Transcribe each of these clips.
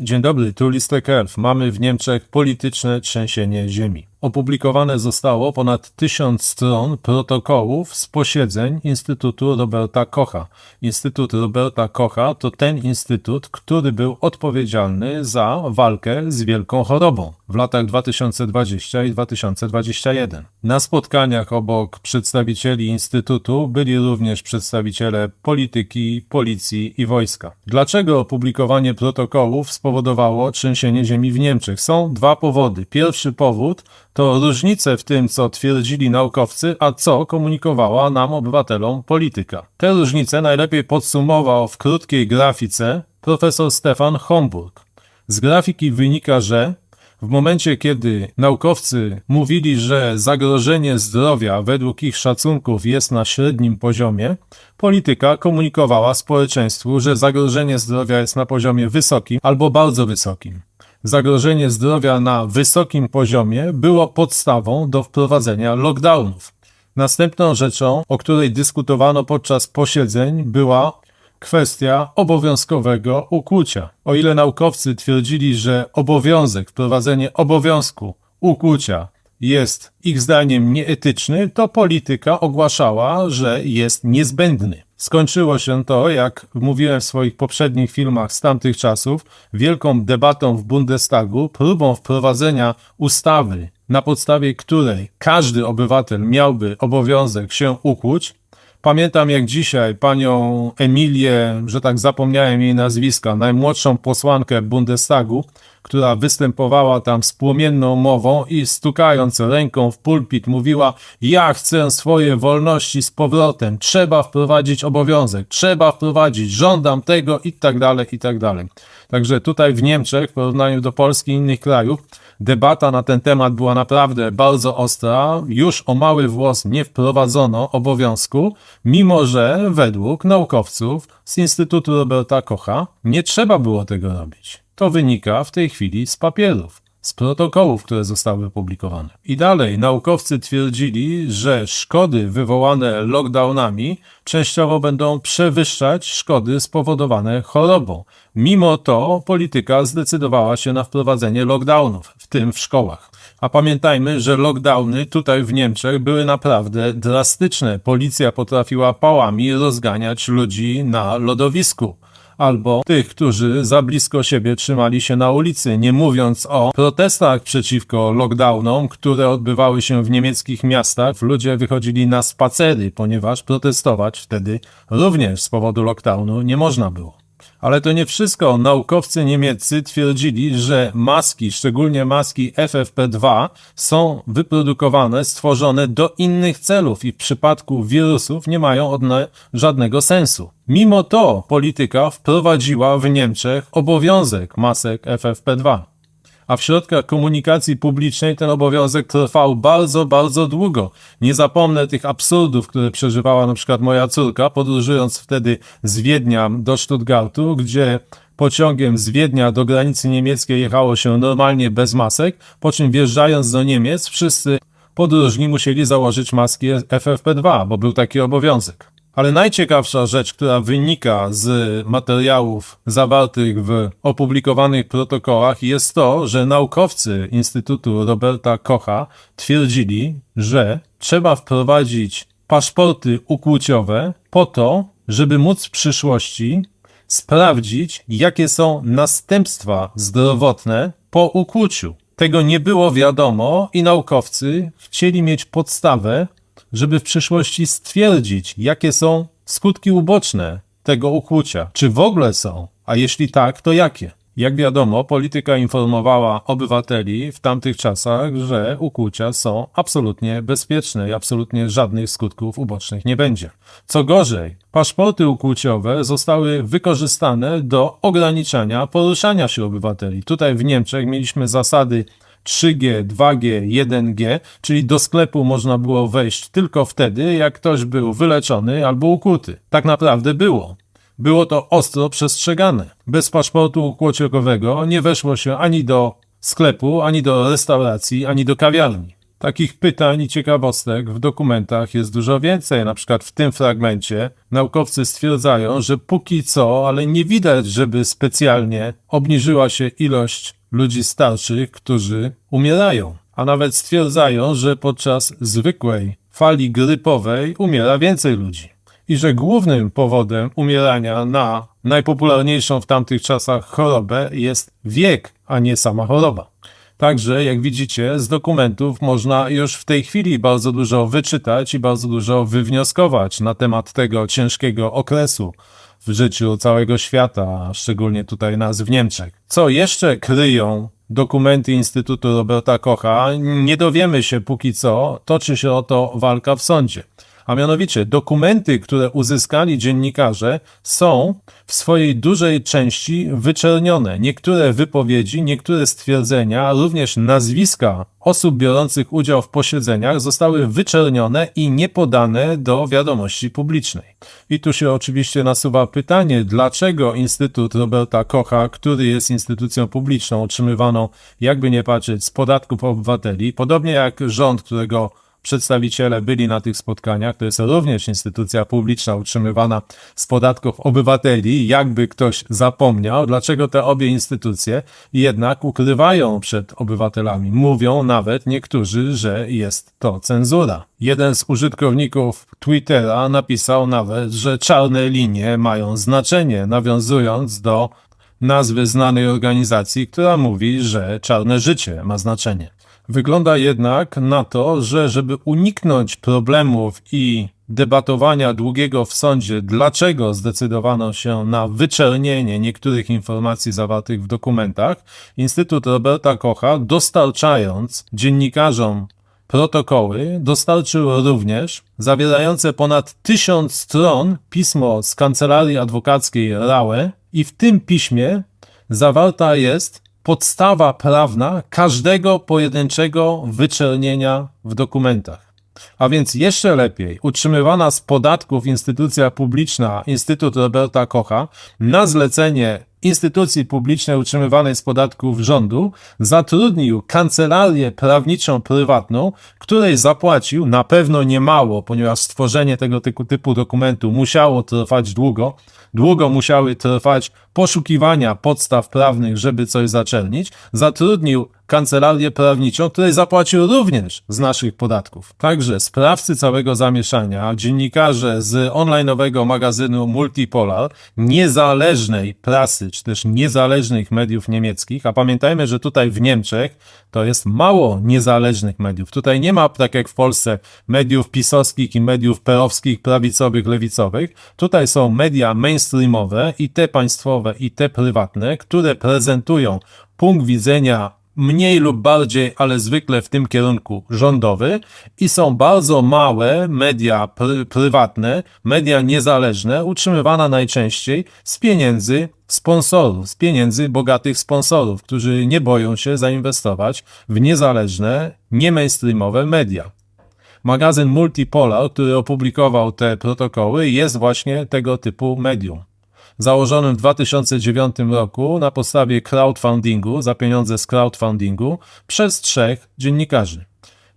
Dzień dobry, tu Listek Elf. Mamy w Niemczech polityczne trzęsienie ziemi. Opublikowane zostało ponad tysiąc stron protokołów z posiedzeń Instytutu Roberta Kocha. Instytut Roberta Kocha to ten instytut, który był odpowiedzialny za walkę z wielką chorobą w latach 2020 i 2021. Na spotkaniach obok przedstawicieli Instytutu byli również przedstawiciele polityki, policji i wojska. Dlaczego opublikowanie protokołów spowodowało trzęsienie ziemi w Niemczech? Są dwa powody. Pierwszy powód to różnice w tym, co twierdzili naukowcy, a co komunikowała nam obywatelom polityka. Te różnice najlepiej podsumował w krótkiej grafice profesor Stefan Homburg. Z grafiki wynika, że w momencie, kiedy naukowcy mówili, że zagrożenie zdrowia według ich szacunków jest na średnim poziomie, polityka komunikowała społeczeństwu, że zagrożenie zdrowia jest na poziomie wysokim albo bardzo wysokim. Zagrożenie zdrowia na wysokim poziomie było podstawą do wprowadzenia lockdownów. Następną rzeczą, o której dyskutowano podczas posiedzeń, była kwestia obowiązkowego ukłucia. O ile naukowcy twierdzili, że obowiązek, wprowadzenie obowiązku ukłucia jest ich zdaniem nieetyczny, to polityka ogłaszała, że jest niezbędny. Skończyło się to, jak mówiłem w swoich poprzednich filmach z tamtych czasów, wielką debatą w Bundestagu, próbą wprowadzenia ustawy, na podstawie której każdy obywatel miałby obowiązek się ukłuć, Pamiętam jak dzisiaj panią Emilię, że tak zapomniałem jej nazwiska, najmłodszą posłankę Bundestagu, która występowała tam z płomienną mową i stukając ręką w pulpit mówiła: Ja chcę swoje wolności z powrotem, trzeba wprowadzić obowiązek, trzeba wprowadzić, żądam tego i tak dalej, i tak dalej. Także tutaj w Niemczech, w porównaniu do Polski i innych krajów, debata na ten temat była naprawdę bardzo ostra. Już o mały włos nie wprowadzono obowiązku, mimo że według naukowców z Instytutu Roberta Kocha nie trzeba było tego robić. To wynika w tej chwili z papierów, z protokołów, które zostały opublikowane. I dalej naukowcy twierdzili, że szkody wywołane lockdownami częściowo będą przewyższać szkody spowodowane chorobą. Mimo to polityka zdecydowała się na wprowadzenie lockdownów, w tym w szkołach. A pamiętajmy, że lockdowny tutaj w Niemczech były naprawdę drastyczne. Policja potrafiła pałami rozganiać ludzi na lodowisku albo tych, którzy za blisko siebie trzymali się na ulicy, nie mówiąc o protestach przeciwko lockdownom, które odbywały się w niemieckich miastach. Ludzie wychodzili na spacery, ponieważ protestować wtedy również z powodu lockdownu nie można było. Ale to nie wszystko. Naukowcy niemieccy twierdzili, że maski, szczególnie maski FFP2, są wyprodukowane, stworzone do innych celów i w przypadku wirusów nie mają one żadnego sensu. Mimo to polityka wprowadziła w Niemczech obowiązek masek FFP2 a w środkach komunikacji publicznej ten obowiązek trwał bardzo, bardzo długo. Nie zapomnę tych absurdów, które przeżywała na przykład moja córka, podróżując wtedy z Wiednia do Stuttgartu, gdzie pociągiem z Wiednia do granicy niemieckiej jechało się normalnie bez masek, po czym wjeżdżając do Niemiec wszyscy podróżni musieli założyć maski FFP2, bo był taki obowiązek. Ale najciekawsza rzecz, która wynika z materiałów zawartych w opublikowanych protokołach, jest to, że naukowcy Instytutu Roberta Kocha twierdzili, że trzeba wprowadzić paszporty ukłuciowe po to, żeby móc w przyszłości sprawdzić, jakie są następstwa zdrowotne po ukłuciu. Tego nie było wiadomo i naukowcy chcieli mieć podstawę, żeby w przyszłości stwierdzić, jakie są skutki uboczne tego ukłucia. Czy w ogóle są? A jeśli tak, to jakie? Jak wiadomo, polityka informowała obywateli w tamtych czasach, że ukłucia są absolutnie bezpieczne i absolutnie żadnych skutków ubocznych nie będzie. Co gorzej, paszporty ukłuciowe zostały wykorzystane do ograniczania poruszania się obywateli. Tutaj w Niemczech mieliśmy zasady 3G, 2G, 1G, czyli do sklepu można było wejść tylko wtedy, jak ktoś był wyleczony albo ukuty. Tak naprawdę było. Było to ostro przestrzegane. Bez paszportu ukłociokowego nie weszło się ani do sklepu, ani do restauracji, ani do kawiarni. Takich pytań i ciekawostek w dokumentach jest dużo więcej. Na przykład w tym fragmencie naukowcy stwierdzają, że póki co, ale nie widać, żeby specjalnie obniżyła się ilość ludzi starszych, którzy umierają. A nawet stwierdzają, że podczas zwykłej fali grypowej umiera więcej ludzi. I że głównym powodem umierania na najpopularniejszą w tamtych czasach chorobę jest wiek, a nie sama choroba. Także, jak widzicie, z dokumentów można już w tej chwili bardzo dużo wyczytać i bardzo dużo wywnioskować na temat tego ciężkiego okresu w życiu całego świata, szczególnie tutaj nas w Niemczech. Co jeszcze kryją dokumenty Instytutu Roberta Kocha, nie dowiemy się póki co, toczy się o to walka w sądzie. A mianowicie dokumenty, które uzyskali dziennikarze, są w swojej dużej części wyczernione. Niektóre wypowiedzi, niektóre stwierdzenia, również nazwiska osób biorących udział w posiedzeniach zostały wyczernione i nie podane do wiadomości publicznej. I tu się oczywiście nasuwa pytanie, dlaczego Instytut Roberta Kocha, który jest instytucją publiczną otrzymywaną, jakby nie patrzeć, z podatków obywateli, podobnie jak rząd, którego przedstawiciele byli na tych spotkaniach. To jest również instytucja publiczna utrzymywana z podatków obywateli. Jakby ktoś zapomniał, dlaczego te obie instytucje jednak ukrywają przed obywatelami. Mówią nawet niektórzy, że jest to cenzura. Jeden z użytkowników Twittera napisał nawet, że czarne linie mają znaczenie, nawiązując do nazwy znanej organizacji, która mówi, że czarne życie ma znaczenie. Wygląda jednak na to, że żeby uniknąć problemów i debatowania długiego w sądzie, dlaczego zdecydowano się na wyczernienie niektórych informacji zawartych w dokumentach, Instytut Roberta Kocha, dostarczając dziennikarzom protokoły, dostarczył również zawierające ponad tysiąc stron pismo z kancelarii adwokackiej RAE i w tym piśmie zawarta jest podstawa prawna każdego pojedynczego wyczernienia w dokumentach. A więc jeszcze lepiej, utrzymywana z podatków instytucja publiczna, Instytut Roberta Kocha, na zlecenie instytucji publicznej utrzymywanej z podatków rządu, zatrudnił kancelarię prawniczą prywatną, której zapłacił na pewno niemało, ponieważ stworzenie tego typu, dokumentu musiało trwać długo, długo musiały trwać poszukiwania podstaw prawnych, żeby coś zaczernić, zatrudnił kancelarię prawniczą, której zapłacił również z naszych podatków. Także sprawcy całego zamieszania, dziennikarze z online'owego magazynu Multipolar, niezależnej prasy, czy też niezależnych mediów niemieckich, a pamiętajmy, że tutaj w Niemczech to jest mało niezależnych mediów. Tutaj nie ma, tak jak w Polsce, mediów pisowskich i mediów perowskich, prawicowych, lewicowych. Tutaj są media mainstreamowe i te państwowe, i te prywatne, które prezentują punkt widzenia mniej lub bardziej, ale zwykle w tym kierunku rządowy i są bardzo małe media pr prywatne, media niezależne, utrzymywane najczęściej z pieniędzy sponsorów, z pieniędzy bogatych sponsorów, którzy nie boją się zainwestować w niezależne, nie mainstreamowe media. Magazyn Multipolar, który opublikował te protokoły, jest właśnie tego typu medium założonym w 2009 roku na podstawie crowdfundingu, za pieniądze z crowdfundingu, przez trzech dziennikarzy.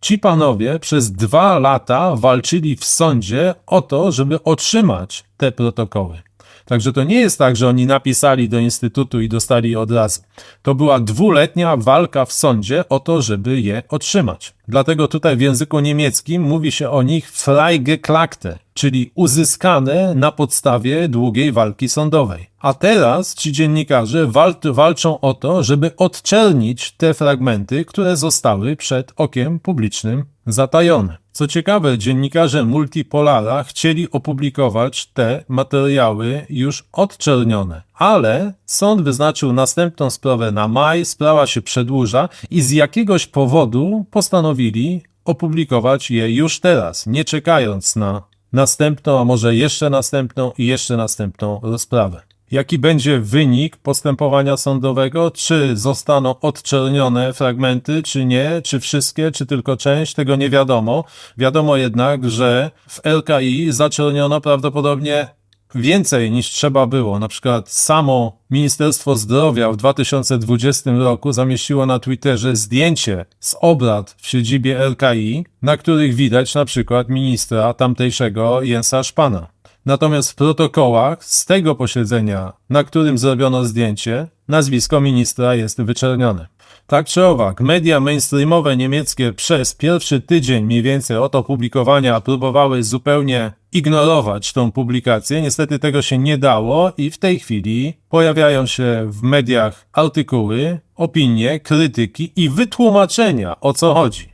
Ci panowie przez dwa lata walczyli w sądzie o to, żeby otrzymać te protokoły. Także to nie jest tak, że oni napisali do instytutu i dostali od razu. To była dwuletnia walka w sądzie o to, żeby je otrzymać. Dlatego tutaj w języku niemieckim mówi się o nich freigeklagte, czyli uzyskane na podstawie długiej walki sądowej. A teraz ci dziennikarze wal walczą o to, żeby odczernić te fragmenty, które zostały przed okiem publicznym zatajone. Co ciekawe, dziennikarze Multipolara chcieli opublikować te materiały już odczernione, ale sąd wyznaczył następną sprawę na maj, sprawa się przedłuża i z jakiegoś powodu postanowili opublikować je już teraz, nie czekając na następną, a może jeszcze następną i jeszcze następną rozprawę. Jaki będzie wynik postępowania sądowego? Czy zostaną odczernione fragmenty, czy nie? Czy wszystkie, czy tylko część? Tego nie wiadomo. Wiadomo jednak, że w LKI zaczerniono prawdopodobnie więcej niż trzeba było. Na przykład samo Ministerstwo Zdrowia w 2020 roku zamieściło na Twitterze zdjęcie z obrad w siedzibie LKI, na których widać na przykład ministra tamtejszego Jensa Szpana. Natomiast w protokołach z tego posiedzenia, na którym zrobiono zdjęcie, nazwisko ministra jest wyczernione. Tak czy owak, media mainstreamowe niemieckie przez pierwszy tydzień mniej więcej od opublikowania próbowały zupełnie ignorować tą publikację. Niestety tego się nie dało i w tej chwili pojawiają się w mediach artykuły, opinie, krytyki i wytłumaczenia o co chodzi.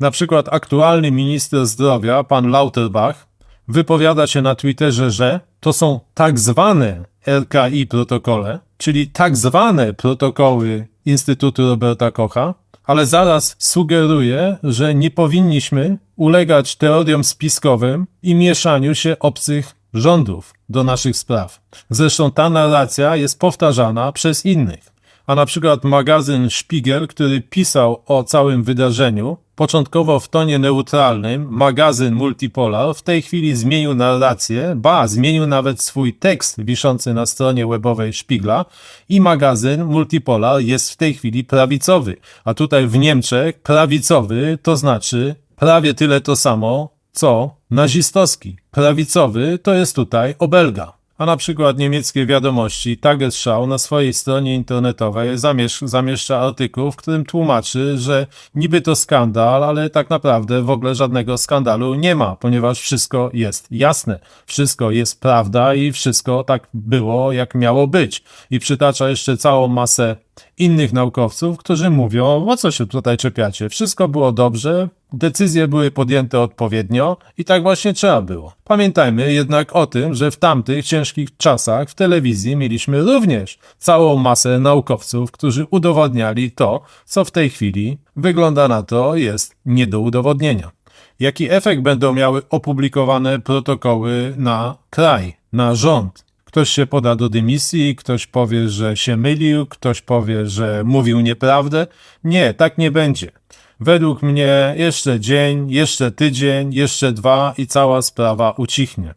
Na przykład aktualny minister zdrowia, pan Lauterbach, wypowiada się na Twitterze, że to są tak zwane RKI protokole, czyli tak zwane protokoły Instytutu Roberta Kocha, ale zaraz sugeruje, że nie powinniśmy ulegać teoriom spiskowym i mieszaniu się obcych rządów do naszych spraw. Zresztą ta narracja jest powtarzana przez innych. A na przykład magazyn Spiegel, który pisał o całym wydarzeniu, początkowo w tonie neutralnym, magazyn Multipolar w tej chwili zmienił narrację, ba, zmienił nawet swój tekst wiszący na stronie webowej Spiegla i magazyn Multipolar jest w tej chwili prawicowy. A tutaj w Niemczech prawicowy to znaczy prawie tyle to samo, co nazistowski. Prawicowy to jest tutaj obelga. A na przykład niemieckie wiadomości Tagesschau na swojej stronie internetowej zamiesz zamieszcza artykuł, w którym tłumaczy, że niby to skandal, ale tak naprawdę w ogóle żadnego skandalu nie ma, ponieważ wszystko jest jasne, wszystko jest prawda i wszystko tak było, jak miało być. I przytacza jeszcze całą masę innych naukowców, którzy mówią, o co się tutaj czepiacie, wszystko było dobrze, decyzje były podjęte odpowiednio i tak właśnie trzeba było. Pamiętajmy jednak o tym, że w tamtych ciężkich czasach w telewizji mieliśmy również całą masę naukowców, którzy udowodniali to, co w tej chwili wygląda na to jest nie do udowodnienia. Jaki efekt będą miały opublikowane protokoły na kraj, na rząd? Ktoś się poda do dymisji, ktoś powie, że się mylił, ktoś powie, że mówił nieprawdę. Nie, tak nie będzie. Według mnie jeszcze dzień, jeszcze tydzień, jeszcze dwa i cała sprawa ucichnie.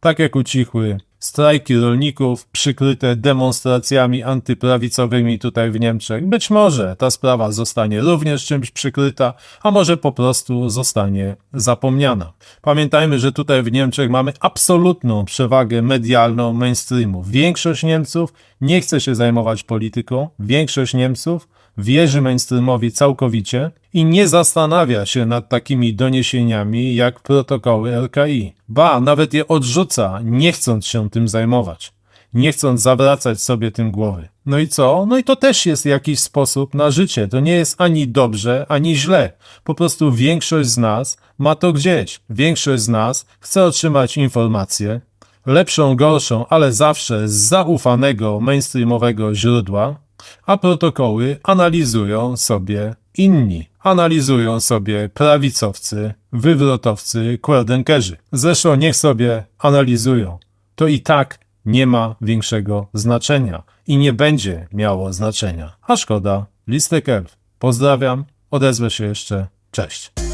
Tak jak ucichły strajki rolników przykryte demonstracjami antyprawicowymi tutaj w Niemczech. Być może ta sprawa zostanie również czymś przykryta, a może po prostu zostanie zapomniana. Pamiętajmy, że tutaj w Niemczech mamy absolutną przewagę medialną mainstreamu. Większość Niemców nie chce się zajmować polityką, większość Niemców wierzy mainstreamowi całkowicie i nie zastanawia się nad takimi doniesieniami jak protokoły LKI. Ba, nawet je odrzuca, nie chcąc się tym zajmować. Nie chcąc zawracać sobie tym głowy. No i co? No i to też jest jakiś sposób na życie. To nie jest ani dobrze, ani źle. Po prostu większość z nas ma to gdzieś. Większość z nas chce otrzymać informację, lepszą, gorszą, ale zawsze z zaufanego mainstreamowego źródła, a protokoły analizują sobie inni. Analizują sobie prawicowcy, wywrotowcy, kłerdenkerzy. Zresztą niech sobie analizują. To i tak nie ma większego znaczenia i nie będzie miało znaczenia. A szkoda. Listek Elf. Pozdrawiam. Odezwę się jeszcze. Cześć.